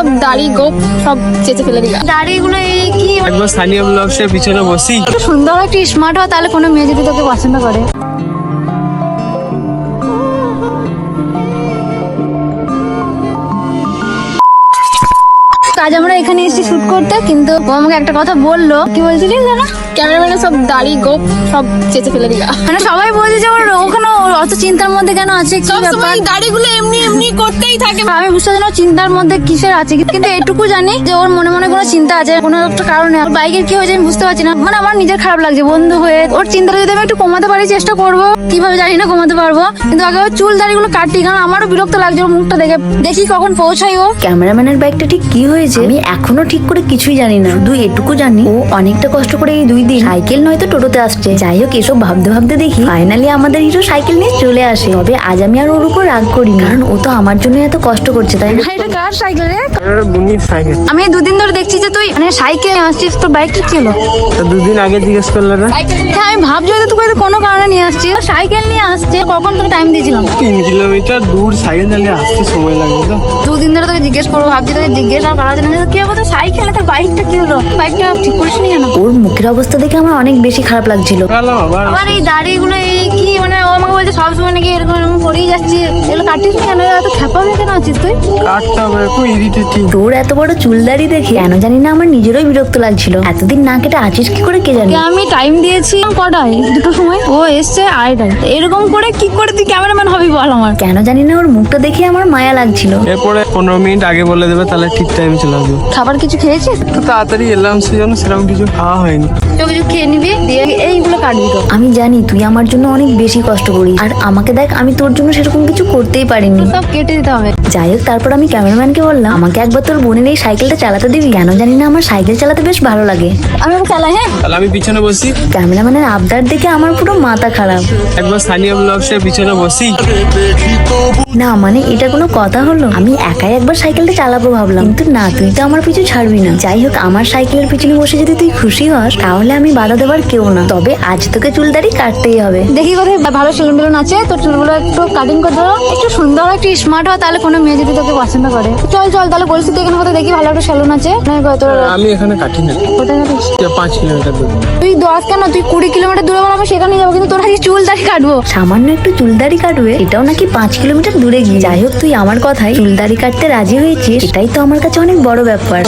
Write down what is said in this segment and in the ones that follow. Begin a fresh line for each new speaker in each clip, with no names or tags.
সব দাড়ি গোপ সব চেঁচে ফেলে দিলাম।
দাড়িগুলো এই কি?
একবার স্থানীয় ব্লগসের পিছনে বসি।
একটু সুন্দর একটু স্মার্ট হয় তাহলে কোনো মেয়ে যদি তোকে পছন্দ করে। আজ আমরা এখানে এসেছি শুট করতে কিন্তু ও আমাকে একটা কথা বলল। কি বলছিলি জানো?
ক্যামেরাম্যানের সব দাড়ি গোপ সব চেঁচে ফেলে দিলাম।
মানে সবাই বলছে যে ওখানে ওর অত চিন্তার মধ্যে কেন আছে? কি
সব
ব্যাপার?
সময় দাড়িগুলো এমনি এমনি করতেই থাকে।
আমি বুঝতে পারছি না চিন্তার মধ্যে কিসের আছে? কিন্তু এটুকু জানি যে ওর মনে মনে কোনো চিন্তা আছে কোনো একটা কারণে। বাইকের কি হয়েছে আমি বুঝতে পারছি না। মানে আমার নিজের খারাপ লাগছে বন্ধু হয়ে। ওর চিন্তাটা যদি আমি একটু কমাতে পারি চেষ্টা করব। কীভাবে জানি না কমাতে পারব। কিন্তু আগে ওর চুল দাড়িগুলো কাটি কারণ আমারও বিরক্ত লাগছে ওর মুখটা দেখে। দেখি কখন পৌঁছাই ও।
ক্যামেরাম্যানের বাইকটা ঠিক কি হয়েছে? আমি এখনও ঠিক করে কিছুই জানি না। শুধু এটুকু জানি ও অনেকটা কষ্ট করে এই দুই দিন সাইকেল নয়তো টোটোতে আসছে। যাই হোক এসব ভাবতে ভাবতে দেখি ফাইনালি আমাদের হিরো সাইকেল নিয়ে চলে আসে। তবে আজ আমি আর ওর উপর রাগ করি কারণ ও তো আমার জন্য এত কষ্ট করছে তাই না?
এটা কার সাইকেল রে?
বুনির সাইকেল।
আমি দুদিন ধরে দেখছি যে তুই মানে সাইকেল আসছিস তোর বাইকটা ছিল
তা দুদিন আগে জিজ্ঞেস করলে না?
হ্যাঁ আমি ভাবছি হয়তো তুই কোনো কারণে নিয়ে আসছিস সাইকেল নিয়ে আসছে কখন তোকে টাইম দিয়েছিলাম?
তিন কিলোমিটার দূর সাইকেল চালিয়ে আসতে সময় লাগবে তো।
দুদিন ধরে তোকে জিজ্ঞেস করব ভাবছি তোকে জিজ্ঞেস আর করার জন্য কি হবে তো সাইকেল তোর বাইকটা কি হলো? বাইকটা ঠিক করিস নি কেন?
ওর মুখের অবস্থা দেখে আমার অনেক বেশি খারাপ লাগছিল।
আবার
এই দাড়িগুলো এই কি মানে ও আমাকে বলছে সবসময় নাকি এরকম এরকম করেই যাচ্ছি। এগুলো কাটিস কেন? এত খেপা হয়ে কেন আছিস তুই?
কাটতে হবে খুব ইরিটেটিং
তোর এত বড় চুলদারি দেখে কেন জানি না আমার নিজেরই বিরক্ত লাগছিল। এতদিন না কেটে আছিস কি করে কে জানি?
আমি টাইম দিয়েছি কটায়? দুটো সময়? ও এসছে আড়াইটায়। এরকম করে কি করে তুই ক্যামেরাম্যান হবি বল আমার?
কেন জানি না ওর মুখটা দেখে আমার মায়া লাগছিল।
এরপরে পনেরো মিনিট আগে বলে দেবে তাহলে ঠিক টাইমে চলে আসব।
খাবার কিছু খেয়েছিস?
একটু তাড়াতাড়ি এলাম সেজন্য সেরকম কিছু খাওয়া হয়নি।
তো কিছু খেয়ে নিবি দিয়ে এইগুলো কাটবি তো।
আমি জানি তুই আমার জন্য অনেক বেশি কষ্ট করিস আর আমাকে দেখ আমি তোর জন্য সেরকম কিছু করতেই পারিনি।
সব কেটে দিতে হবে।
যাই হোক তারপর আমি ক্যামেরাম্যানকে বললাম আমাকে একবার তোর বোনের এই সাইকেলটা চালাতে দিবি? কেন জানি না আমার সাইকেল চালাতে বেশ ভালো লাগে।
আমি চালাই হ্যাঁ?
তাহলে আমি পিছনে বসি।
ক্যামেরাম্যানের আবদার দেখে আমার পুরো মাথা খারাপ।
একবার স্থানীয় ব্লগসের পিছনে বসি।
না মানে এটা কোনো কথা হলো? আমি একাই একবার সাইকেলটা চালাবো ভাবলাম। কিন্তু না তুই তো আমার পিছু ছাড়বি না। যাই হোক আমার সাইকেলের পিছনে বসে যদি তুই খুশি হস তাহলে আমি বাধা দেওয়ার কেউ না। তবে আজ তোকে চুলদারি কাটতেই হবে।
দেখি কোথায় ভালো সেলুন টেলুন আছে তোর চুলগুলো একটু কাটিং করে দেবো একটু সুন্দর একটু স্মার্ট হয় তাহলে কোনো মেয়ে যদি তোকে পছন্দ করে। চল চল তাহলে বলছি তুই এখানে কোথায় দেখি ভালো একটা সেলুন আছে।
আমি এখানে কাটি না
কোথায় কাটিস?
পাঁচ কিলোমিটার দূর।
তুই দশ কেন? তুই কুড়ি কিলোমিটার দূরে বল আমি সেখানে যাব কিন্তু তোর আজকে চুল দাড়ি কাটবো।
সামান্য একটু চুলদারি কাটবে এটাও নাকি পাঁচ কিলোমিটার দূরে গিয়ে। যাই হোক তুই আমার কথায় চুলদারি কাটতে রাজি হয়েছিস? এটাই তো আমার কাছে অনেক বড় ব্যাপার।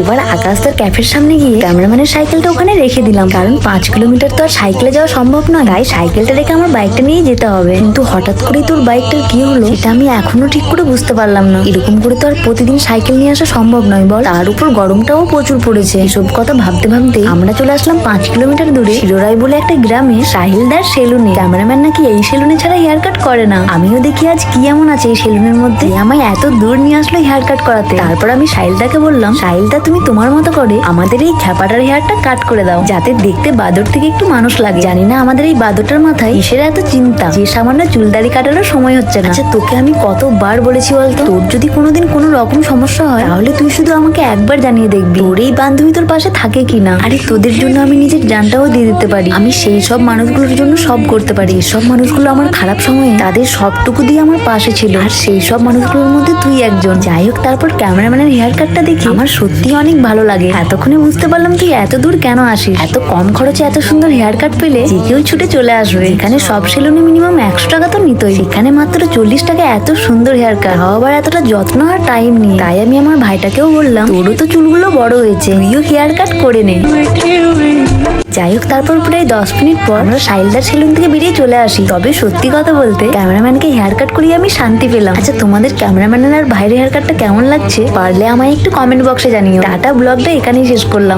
এবার আকাশ তোর ক্যাফের সামনে গিয়ে ক্যামেরাম্যানের সাইকেলটা ওখানে রেখে দিলাম। কারণ পাঁচ কিলোমিটার তো আর সাইকেলে যাওয়া সম্ভব নয়। তাই সাইকেলটা রেখে আমার বাইকটা নিয়ে যেতে হবে। কিন্তু হঠাৎ করেই তোর বাইকটার কি হলো সেটা আমি এখনও ঠিক করে বুঝতে পারলাম না। এরকম করে তো আর প্রতিদিন সাইকেল নিয়ে আসা সম্ভব নয় বল। তার উপর গরমটাও প্রচুর পড়েছে। এসব কথা ভাবতে ভাবতে আমরা চলে আসলাম পাঁচ কিলোমিটার দূরে শিরোরাই বলে একটা গ্রামে সাহিল সাহিলদার সেলুনে। ক্যামেরাম্যান নাকি এই সেলুনে ছাড়া হেয়ার কাট করে না। আমিও দেখি আজ কি এমন আছে এই সেলুনের মধ্যে। আমায় এত দূর নিয়ে আসলো হেয়ার কাট করাতে। তারপর আমি সাহিলদাকে বললাম সাহিলদা তুমি তোমার মতো করে আমাদের এই খ্যাপাটার হেয়ারটা কাট করে দাও। যাতে দেখতে বাদর থেকে একটু মানুষ লাগে। জানি না আমাদের এই বাদরটার মাথায় কিসের এত চিন্তা? যে সামান্য চুলদারি কাটারও সময় হচ্ছে না। আচ্ছা তোকে আমি কতবার বলেছি বলতো? তোর যদি কোনোদিন কোনো রকম সমস্যা হয়, তাহলে তুই শুধু আমাকে একবার জানিয়ে দেখবি। তোর এই বান্ধবী তোর পাশে থাকে কিনা? আরে, তোদের জন্য আমি নিজের জানটাও দিয়ে দিতে পারি। আমি সেই সব মানুষগুলোর জন্য সব করতে পারি। সব মানুষগুলো আমার খারাপ সময়ে, তাদের সবটুকু দিয়ে আমার পাশে ছিল। আর সেই সব মানুষগুলোর মধ্যে তুই একজন। যাই হোক, তারপর ক্যামেরাম্যানের হেয়ার কাটটা দেখে। আমার সত্যি অনেক ভালো লাগে। এতক্ষণে বুঝতে পারলাম তুই এত দূর কেন আসিস? এত কম খরচে এত সুন্দর হেয়ার কাট পেলে যে কেউ ছুটে চলে আসবে। এখানে সব সেলুনে মিনিমাম একশো টাকা তো নিতই। সেখানে মাত্র চল্লিশ টাকা এত সুন্দর হেয়ার কাট আবার এতটা যত্ন আর টাইম নিয়ে তাই আমি আমার ভাইটাকেও বললাম, তোরও তো চুলগুলো বড় হয়েছে, তুইও হেয়ার কাট করে নে। যাই হোক, তারপর প্রায় দশ মিনিট পর আমরা সাইলদার সেলুন থেকে বেরিয়ে চলে আসি। তবে সত্যি কথা বলতে, ক্যামেরাম্যানকে হেয়ার কাট করিয়ে আমি শান্তি পেলাম। আচ্ছা তোমাদের ক্যামেরাম্যানের আর ভাইয়ের হেয়ার কাটটা কেমন লাগছে? পারলে আমায় একটু কমেন্ট বক্সে জানিও। টাটা ব্লগটা এখানেই শেষ করলাম।